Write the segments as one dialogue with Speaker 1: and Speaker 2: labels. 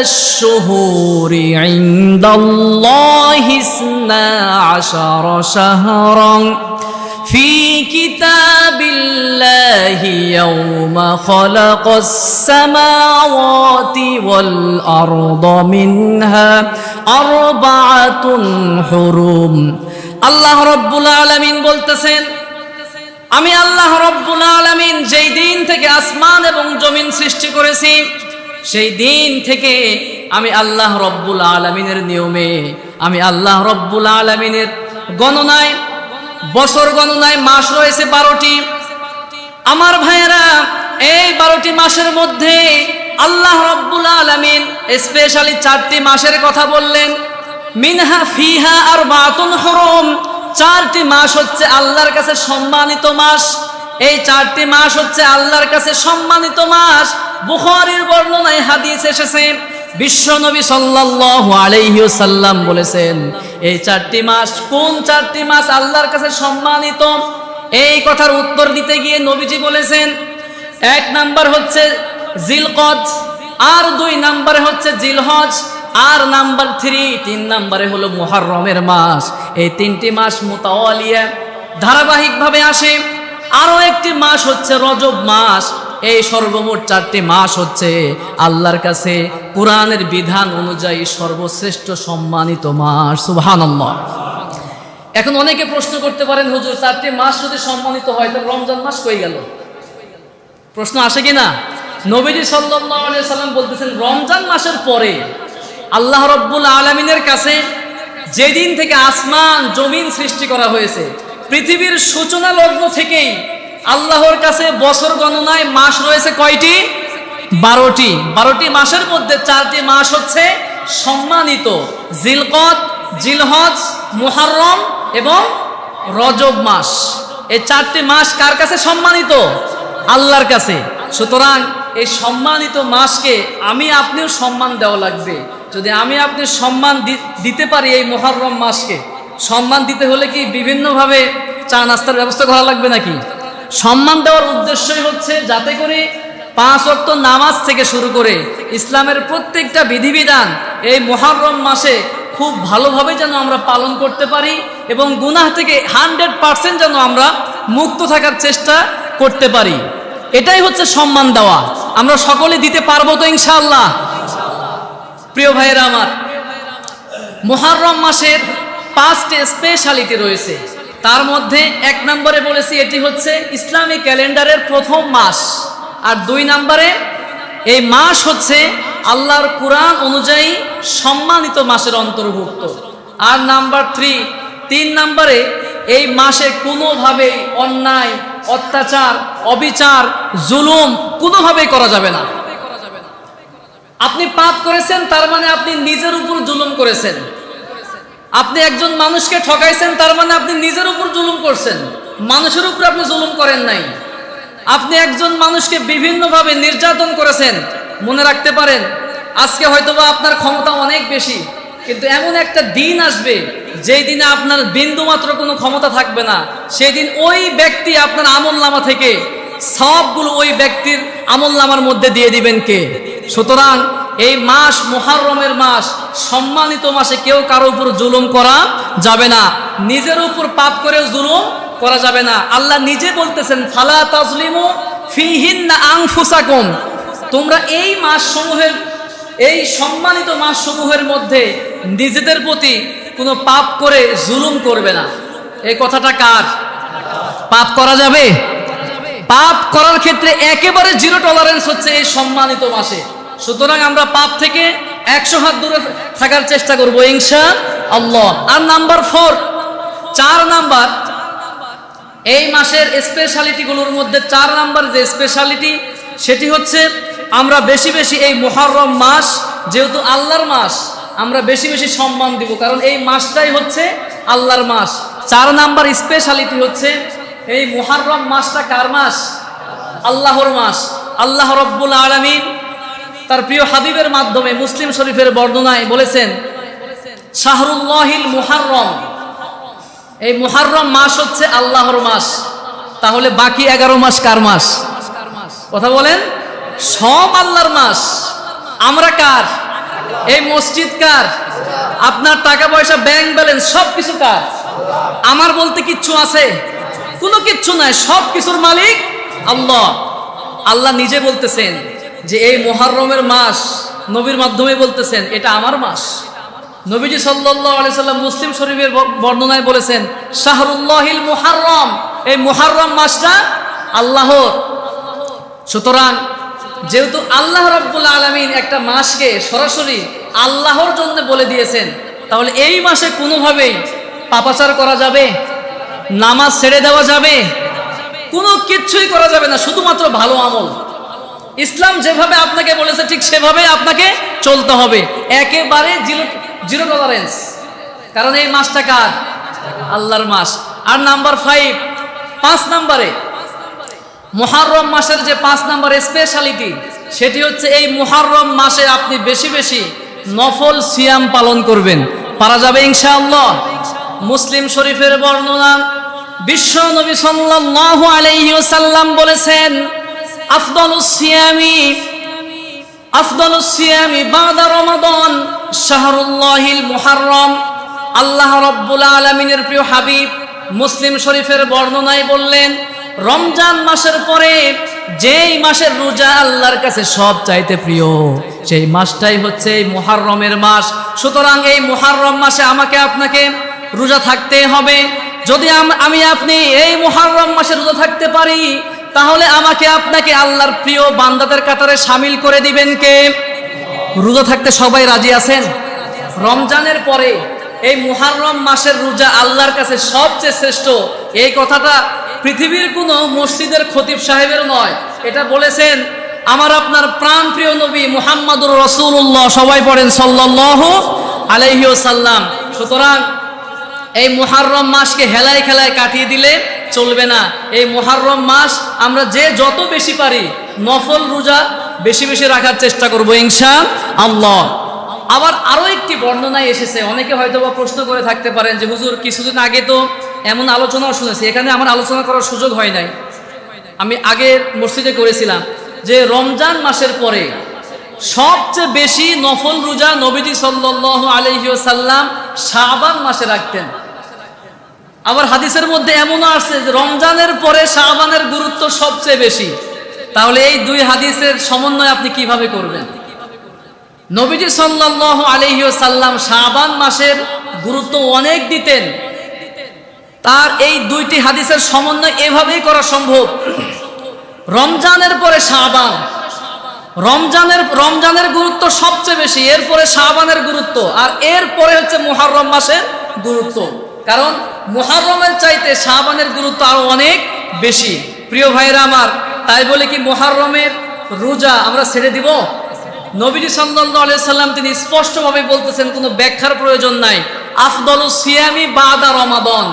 Speaker 1: الشهور عند الله اثنا عشر شهرا في كتاب الله يوم خلق السماوات والأرض منها أربعة حرم الله رب العالمين বলতেছেন আমি আল্লাহ রব্বুল আলামিন যেই দিন থেকে আসমান এবং জমিন সৃষ্টি করেছি সেই দিন থেকে আমি আল্লাহ রব্বুল আলামিনের নিয়মে, আমি আল্লাহ রব্বুল আলামিনের গণনায়, বছর গণনায় মাস রয়েছে বারোটি। আমার ভাইয়েরা, এই বারোটি মাসের মধ্যে আল্লাহ রব্বুল আলামিন স্পেশালি চারটি মাসের কথা বললেন। মিনহা ফিহা আর বাতুন হরম। চারটি মাস হচ্ছে আল্লাহর কাছে সম্মানিত মাস। এই চারটি মাস হচ্ছে আল্লাহর কাছে সম্মানিত মাস। বুখারীর বর্ণনায় হাদিস এসেছে, বিশ্ব নবী সাল্লাল্লাহু আলাইহি ওয়াসাল্লাম বলেছেন, এই চারটি মাস কোন চারটি মাস আল্লাহর কাছে সম্মানিত? এই কথার উত্তর দিতে গিয়ে নবীজি বলেছেন, এক নাম্বার হচ্ছে জিলকদ, আর দুই নাম্বারে হচ্ছে জিলহজ, আর নাম্বার থ্রি, তিন নাম্বারে হলো মুহররমের মাস। এই তিনটি মাস মুতাওয়ালিয়া, ধারাবাহিকভাবে আসে। আরও একটি মাস হচ্ছে রজব মাস। এই সর্বমোট চারটি মাস হচ্ছে আল্লাহর কাছে কোরআনের বিধান অনুযায়ী সর্বশ্রেষ্ঠ সম্মানিত মাস। সুবহানাল্লাহ। এখন অনেকে প্রশ্ন করতে পারেন, হুজুর, চারটি মাস যদি সম্মানিত হয়, তাহলে রমজান মাস কই গেল? প্রশ্ন আসে কি না? নবীজি সাল্লাম বলতেছেন, রমজান মাসের পরে আল্লাহ রব্বুল আলমিনের কাছে যেদিন থেকে আসমান, জমিন সৃষ্টি করা হয়েছে, পৃথিবীর সূচনা লগ্ন থেকেই আল্লাহর কাছে বছর গণনায় মাস রয়েছে কয়টি? বারোটি। বারোটি মাসের মধ্যে চারটি মাস হচ্ছে সম্মানিত জিলকত, জিলহজ, মুহাররম এবং রজব মাস। এই চারটি মাস কার কাছে সম্মানিত? আল্লাহর কাছে। সুতরাং এই সম্মানিত মাসকে আমি আপনিও সম্মান দেওয়া লাগবে। যদি আমি আপনি সম্মান দিতে পারি এই মহরম মাসকে, সম্মান দিতে হলে কি বিভিন্নভাবে চা নাস্তার ব্যবস্থা করা লাগবে নাকি? সম্মান দেওয়ার উদ্দেশ্যই হচ্ছে যাতে করে পাঁচ অক্ট নামাজ থেকে শুরু করে ইসলামের প্রত্যেকটা বিধিবিধান এই মহরম মাসে খুব ভালোভাবে যেন আমরা পালন করতে পারি এবং গুনাহ থেকে হান্ড্রেড পার্সেন্ট যেন আমরা মুক্ত থাকার চেষ্টা করতে পারি। এটাই হচ্ছে সম্মান দেওয়া। আমরা সকলে দিতে পারব তো ইনশাআল্লাহ। প্রিয় ভাইয়েরা আমার, মোহাররম মাসের পাঁচটি স্পেশালিটি রয়েছে। তার মধ্যে এক নম্বরে বলেছি, এটি হচ্ছে ইসলামী ক্যালেন্ডারের প্রথম মাস। আর দুই নম্বরে, এই মাস হচ্ছে আল্লাহর কোরআন অনুযায়ী সম্মানিত মাসের অন্তর্ভুক্ত। আর নাম্বার থ্রি, তিন নম্বরে, এই মাসে কোনোভাবেই অন্যায়, অত্যাচার, অবিচার, জুলুম কোনোভাবেই করা যাবে না। আপনি পাপ করেছেন, তার মানে আপনি নিজের উপর জুলুম করেছেন। আপনি একজন মানুষকে ঠকাইছেন, তার মানে আপনি নিজের উপর জুলুম করছেন। মানুষের উপর আপনি জুলুম করেন নাই। আপনি একজন মানুষকে বিভিন্নভাবে নির্যাতন করেছেন, মনে রাখতে পারেন। আজকে হয়তোবা আপনার ক্ষমতা অনেক বেশি, কিন্তু এমন একটা দিন আসবে, যেই দিনে আপনার বিন্দু মাত্র কোনো ক্ষমতা থাকবে না। সেই দিন ওই ব্যক্তি আপনার আমল নামা থেকে সবগুলো ওই ব্যক্তির আমল নামার মধ্যে দিয়ে দিবেন কে? সুতরাং এই মাস মুহাররমের মাস, সম্মানিত মাসে কেউ কারও উপর জুলুম করা যাবে না। নিজের উপর পাপ করেও জুলুম করা যাবে না। আল্লাহ নিজে বলতেছেন, ফালা তাজলিমু ফিহিন না আংফুসাকুম তোমরা এই মাস সমূহের এই সম্মানিত মাস সমূহের মধ্যে নিজেদের প্রতি কোনো পাপ করে জুলুম করবে না। এই কথাটা কার? পাপ করা যাবে? পাপ করার ক্ষেত্রে একেবারে জিরো টলারেন্স হচ্ছে এই সম্মানিত মাসে। সুতরাং আমরা পাপ থেকে একশো হাত দূরে থাকার চেষ্টা করব, ইনশা আল্লাহ। আর নাম্বার ফোর, চার নাম্বার, এই মাসের স্পেশালিটিগুলোর মধ্যে চার নাম্বার যে স্পেশালিটি সেটি হচ্ছে আমরা বেশি বেশি এই মোহরম মাস, যেহেতু আল্লাহর মাস, আমরা বেশি বেশি সম্মান দিব, কারণ এই মাসটাই হচ্ছে আল্লাহর মাস। চার নাম্বার স্পেশালিটি হচ্ছে এই মোহারম মাসটা কার মাস? আল্লাহর মাস। আল্লাহ রব্বুল আলমিন তার প্রিয় হাবিবের মাধ্যমে মুসলিম শরীফের বর্ণনায় বলেছেন, শাহরুল্লাহিল মুহাররম। এই মুহাররম মাস হচ্ছে আল্লাহর মাস। তাহলে বাকি এগারো মাস কার মাস? কথা বলেন, সব আল্লাহর মাস। আমরা কার? এই মসজিদ কার? আপনার টাকা পয়সা ব্যাংক ব্যালেন্স সব কিছু কার? আমার বলতে কিচ্ছু আছে? কোনো কিচ্ছু নাই, সব কিছুর মালিক আল্লাহ। আল্লাহ নিজে বলতেছেন। যে এই মোহাররমের মাস নবীর মাধ্যমে বলতেছেন, এটা আমার মাস। নবীজি সাল্লাম মুসলিম শরীফের বর্ণনায় বলেছেন, শাহরুল্লাহিল মুহাররম। এই মুহাররম মাসটা আল্লাহর। সুতরাং যেহেতু আল্লাহ রাব্বুল আলামিন একটা মাসকে সরাসরি আল্লাহর জন্য বলে দিয়েছেন, তাহলে এই মাসে কোনোভাবেই পাপাচার করা যাবে, নামাজ ছেড়ে দেওয়া যাবে, কোনো কিচ্ছুই করা যাবে না, শুধুমাত্র ভালো আমল। ইসলাম যেভাবে আপনাকে বলেছে, ঠিক সেভাবে আপনাকে চলতে হবে। একেবারে জিরো টলারেন্স কারণ এই মাসটা কার? আল্লাহর মাস। আর নাম্বার ফাইভ পাঁচ নাম্বারে। মুহাররম মাসের যে পাঁচ নাম্বার স্পেশালিটি সেটি হচ্ছে এই মুহাররম মাসে আপনি বেশি বেশি নফল সিয়াম পালন করবেন। পারা যাবে ইনশাআল্লাহ। মুসলিম শরীফের বর্ণনা, বিশ্ব নবী সাল্লাল্লাহু আলাইহি ওয়াসাল্লাম বলেছেন আফদালুস সিয়ামি আফদালুস সিয়ামি বাদা রমাদান শাহরুল্লাহিল মুহাররম। আল্লাহ রব্বুল আলামিনের প্রিয় হাবিব মুসলিম শরীফের বর্ণনায় বললেন, রমজান মাসের পরে যেই মাসের রোজা আল্লাহর কাছে সব চাইতে প্রিয়, সেই মাসটাই হচ্ছে এই মুহাররমের মাস। সুতরাং এই মুহাররম মাসে আমাকে আপনাকে রোজা থাকতে হবে। যদি আম- আমি আপনি এই মুহাররম মাসে রোজা থাকতে পারি তাহলে আমাকে আপনাকে আল্লাহর প্রিয় বান্দাদের কাতারে সামিল করে দিবেন কে? রোজা থাকতে সবাই রাজি আছেন? রমজানের পরে এই মুহাররম মাসের রোজা আল্লাহর কাছে সবচেয়ে শ্রেষ্ঠ। এই কথাটা পৃথিবীর কোনো মসজিদের খতিব সাহেবের নয়। এটা বলেছেন আমার আপনার প্রাণ প্রিয় নবী মুহাম্মাদুর রসুল্লাহ সবাই পড়েন সাল্লাল্লাহু আলাইহি ওয়াসাল্লাম। সুতরাং এই মুহাররম মাসকে হেলায় খেলায় কাটিয়ে দিলে চলবে না। এই মুহাররম মাস আমরা যে যত বেশি পারি নফল রোজা বেশি বেশি রাখার চেষ্টা করব ইনশা আল্লাহ। আবার আরও একটি বর্ণনায় এসেছে, অনেকে হয়তো বা প্রশ্ন করে থাকতে পারেন যে, হুজুর, কিছুদিন আগে তো এমন আলোচনাও শুনেছি, এখানে আমার আলোচনা করার সুযোগ হয় নাই। আমি আগে মসজিদে করেছিলাম যে, রমজান মাসের পরে সবচেয়ে বেশি নফল রোজা নবীজি সাল্লাল্লাহু আলাইহি ওয়াসাল্লাম শাবান মাসে রাখতেন। আবার হাদিসের মধ্যে এমনও আসছে যে রমজানের পরে শাবানের গুরুত্ব সবচেয়ে বেশি। তাহলে এই দুই হাদিসের সমন্বয় আপনি কীভাবে করবেন? নবীজি সাল্লাল্লাহু আলাইহি সাল্লাম শাবান মাসের গুরুত্ব অনেক দিতেন। তার এই দুইটি হাদিসের সমন্বয় এভাবেই করা সম্ভব। রমজানের পরে শাবান। রমজানের রমজানের গুরুত্ব সবচেয়ে বেশি, এরপরে শাবানের গুরুত্ব, আর এরপরে হচ্ছে মুহাররম মাসের গুরুত্ব। কারণ মুহাররমের চাইতে শাবানের গুরুত্ব আরও অনেক বেশি। প্রিয় ভাইরা আমার, তাই বলে কি মুহাররমের রোজা আমরা ছেড়ে দিব? নবীজি আলাইহি সাল্লাম তিনি স্পষ্টভাবে বলতেছেন, কোনো ব্যাখ্যার প্রয়োজন নাই। আফদল সিয়ামি বাদা রমাদান।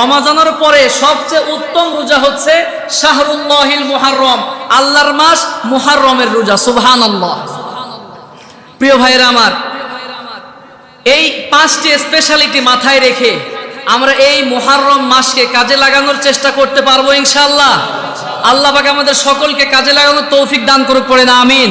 Speaker 1: রমাজানের পরে সবচেয়ে উত্তম রোজা হচ্ছে শাহরুল্লাহিল মুহাররম। আল্লাহর মাস মুহাররমের রোজা, সুবহানাল্লাহ। প্রিয় ভাইরা আমার, এই পাঁচটি স্পেশালিটি মাথায় রেখে আমরা এই মোহারম মাসকে কাজে লাগানোর চেষ্টা করতে পারব ইনশাল্লাহ আল্লাহ পাকে আমাদের সকলকে কাজে লাগানোর তৌফিক দান করুক পড়ে না, আমিন।